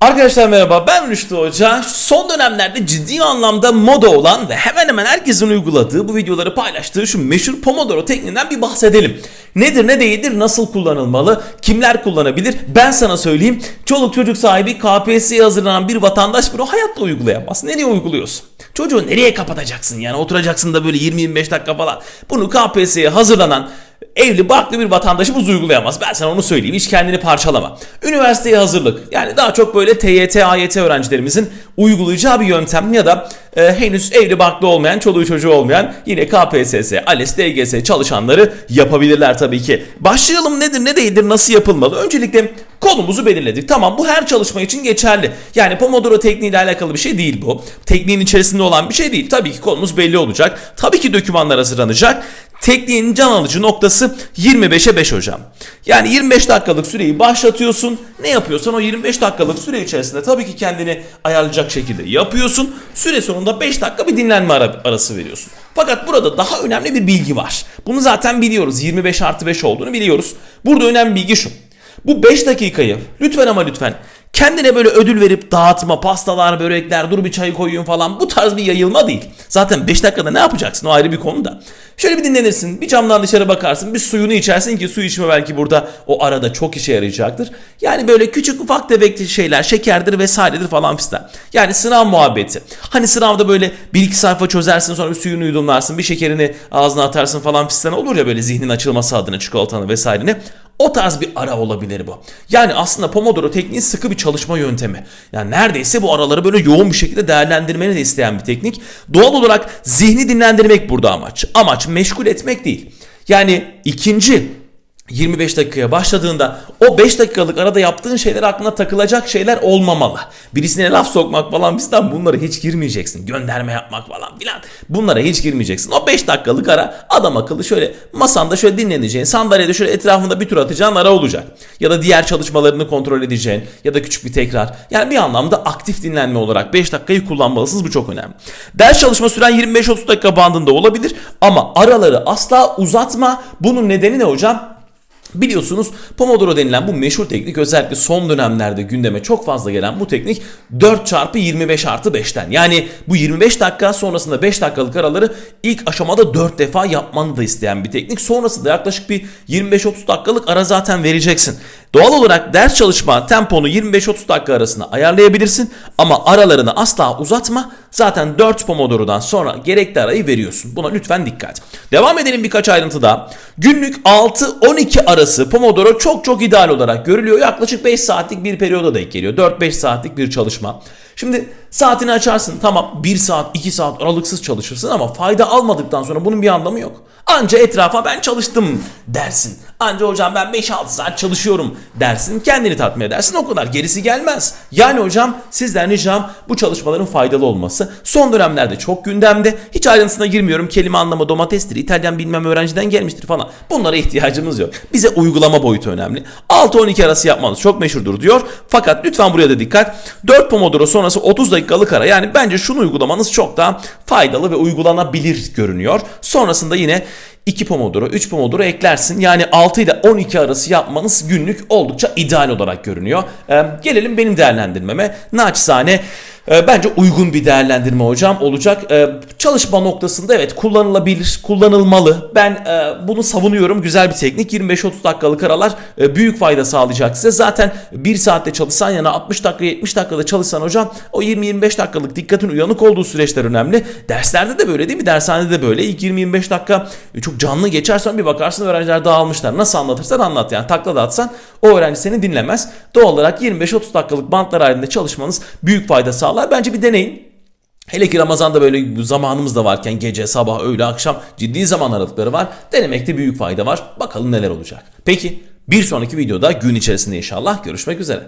Arkadaşlar merhaba ben Rüştü Hoca. Son dönemlerde ciddi anlamda moda olan ve hemen hemen herkesin uyguladığı bu videoları paylaştığı şu meşhur Pomodoro tekniğinden bir bahsedelim. Nedir ne değildir nasıl kullanılmalı kimler kullanabilir ben sana söyleyeyim. Çoluk çocuk sahibi KPSS'ye hazırlanan bir vatandaş bunu hayatta uygulayamaz. Nereye uyguluyorsun? Çocuğu nereye kapatacaksın yani oturacaksın da böyle 20-25 dakika falan. Bunu KPSS'ye hazırlanan evli barklı bir vatandaşımız uygulayamaz. Ben sana onu söyleyeyim. Hiç kendini parçalama. Üniversiteye hazırlık. Yani daha çok böyle TYT, AYT öğrencilerimizin uygulayacağı bir yöntem ya da e, henüz evli barklı olmayan, çoluğu çocuğu olmayan yine KPSS, ALES, DGS çalışanları yapabilirler tabii ki. Başlayalım nedir, ne değildir, nasıl yapılmalı? Öncelikle konumuzu belirledik. Tamam bu her çalışma için geçerli. Yani Pomodoro tekniğiyle alakalı bir şey değil bu. Tekniğin içerisinde olan bir şey değil. Tabii ki konumuz belli olacak. Tabii ki dokümanlar hazırlanacak. Tekniğin can alıcı noktası 25'e 5 hocam. Yani 25 dakikalık süreyi başlatıyorsun. Ne yapıyorsan o 25 dakikalık süre içerisinde tabii ki kendini ayarlayacak şekilde yapıyorsun. Süre sonunda 5 dakika bir dinlenme ara- arası veriyorsun. Fakat burada daha önemli bir bilgi var. Bunu zaten biliyoruz. 25 artı 5 olduğunu biliyoruz. Burada önemli bilgi şu. Bu 5 dakikayı lütfen ama lütfen kendine böyle ödül verip dağıtma, pastalar, börekler, dur bir çay koyayım falan bu tarz bir yayılma değil. Zaten 5 dakikada ne yapacaksın o ayrı bir konu da. Şöyle bir dinlenirsin, bir camdan dışarı bakarsın, bir suyunu içersin ki su içme belki burada o arada çok işe yarayacaktır. Yani böyle küçük ufak tefek şeyler, şekerdir vesairedir falan fistan. Yani sınav muhabbeti. Hani sınavda böyle bir iki sayfa çözersin sonra bir suyunu yudumlarsın, bir şekerini ağzına atarsın falan fistan olur ya böyle zihnin açılması adına çikolatanı vesaireni. O tarz bir ara olabilir bu. Yani aslında Pomodoro tekniği sıkı bir çalışma yöntemi. Yani neredeyse bu araları böyle yoğun bir şekilde değerlendirmeni de isteyen bir teknik. Doğal olarak zihni dinlendirmek burada amaç. Amaç meşgul etmek değil. Yani ikinci 25 dakikaya başladığında o 5 dakikalık arada yaptığın şeyler aklına takılacak şeyler olmamalı. Birisine laf sokmak falan bizden bunlara hiç girmeyeceksin. Gönderme yapmak falan filan. Bunlara hiç girmeyeceksin. O 5 dakikalık ara adam akıllı şöyle masanda şöyle dinleneceğin, sandalyede şöyle etrafında bir tur atacağın ara olacak. Ya da diğer çalışmalarını kontrol edeceğin ya da küçük bir tekrar. Yani bir anlamda aktif dinlenme olarak 5 dakikayı kullanmalısınız. Bu çok önemli. Ders çalışma süren 25-30 dakika bandında olabilir ama araları asla uzatma. Bunun nedeni ne hocam? Biliyorsunuz Pomodoro denilen bu meşhur teknik özellikle son dönemlerde gündeme çok fazla gelen bu teknik 4 çarpı 25 artı 5'ten. Yani bu 25 dakika sonrasında 5 dakikalık araları ilk aşamada 4 defa yapmanı da isteyen bir teknik. Sonrasında yaklaşık bir 25-30 dakikalık ara zaten vereceksin. Doğal olarak ders çalışma temponu 25-30 dakika arasında ayarlayabilirsin ama aralarını asla uzatma. Zaten 4 Pomodoro'dan sonra gerekli arayı veriyorsun. Buna lütfen dikkat. Devam edelim birkaç ayrıntı daha. Günlük 6-12 arası Pomodoro çok çok ideal olarak görülüyor. Yaklaşık 5 saatlik bir periyoda denk geliyor. 4-5 saatlik bir çalışma. Şimdi saatini açarsın tamam 1 saat 2 saat aralıksız çalışırsın ama fayda almadıktan sonra bunun bir anlamı yok. Anca etrafa ben çalıştım dersin. Anca hocam ben 5-6 saat çalışıyorum dersin. Kendini tatmin edersin o kadar gerisi gelmez. Yani hocam sizden ricam bu çalışmaların faydalı olması. Son dönemlerde çok gündemde. Hiç ayrıntısına girmiyorum. Kelime anlamı domatestir, İtalyan bilmem öğrenciden gelmiştir falan. Bunlara ihtiyacımız yok. Bize uygulama boyutu önemli. 6-12 arası yapmanız çok meşhurdur diyor. Fakat lütfen buraya da dikkat. 4 Pomodoro sonrası 30 dakikalık ara. Yani bence şunu uygulamanız çok daha faydalı ve uygulanabilir görünüyor. Sonrasında yine 2 Pomodoro, 3 Pomodoro eklersin. Yani 6 ile 12 arası yapmanız günlük oldukça ideal olarak görünüyor. Ee, gelelim benim değerlendirmeme. Naçizane bence uygun bir değerlendirme hocam olacak. Ee, çalışma noktasında evet kullanılabilir, kullanılmalı. Ben e, bunu savunuyorum. Güzel bir teknik. 25-30 dakikalık aralar e, büyük fayda sağlayacak size. Zaten 1 saatte çalışsan yana 60 dakika 70 dakikada çalışsan hocam o 20-25 dakikalık dikkatin uyanık olduğu süreçler önemli. Derslerde de böyle değil mi? Dershanede de böyle. İlk 20-25 dakika e, çok canlı geçer sonra bir bakarsın öğrenciler dağılmışlar. Nasıl anlatırsan anlat yani takla da atsan o öğrenci seni dinlemez. Doğal olarak 25-30 dakikalık bantlar halinde çalışmanız büyük fayda sağlar. Bence bir deneyin. Hele ki Ramazan'da böyle zamanımız da varken gece, sabah, öğle, akşam ciddi zaman aralıkları var. Denemekte büyük fayda var. Bakalım neler olacak. Peki bir sonraki videoda gün içerisinde inşallah görüşmek üzere.